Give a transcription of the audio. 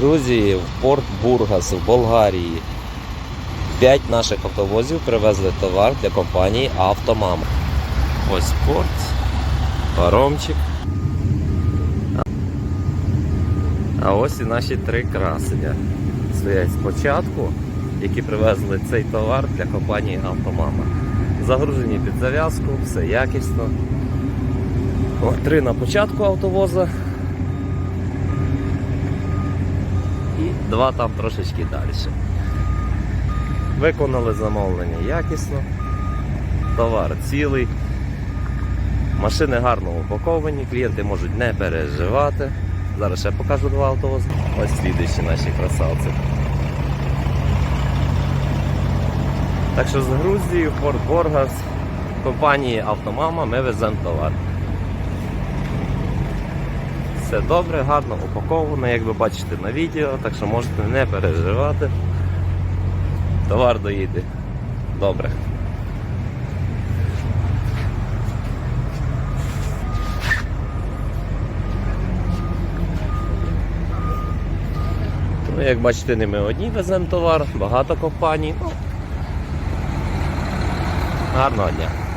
Грузії в порт Бургас в Болгарії. П'ять наших автовозів привезли товар для компанії Автомама. Ось порт, паромчик. А ось і наші три красення. Стоять спочатку, які привезли цей товар для компанії Автомама. Загружені під зав'язку, все якісно. О, три на початку автовоза. І два там трошечки далі. Виконали замовлення якісно. Товар цілий. Машини гарно упаковані, клієнти можуть не переживати. Зараз ще покажу два автовози. Ось слідуючі наші красавці. Так що з Грузії в Порт Боргас компанії Автомама ми веземо товар. Все добре, гарно упаковано, як ви бачите на відео, так що можете не переживати. Товар доїде. Добре. Ну, як бачите, не ми одні веземо товар, багато компаній. Ну, гарного дня.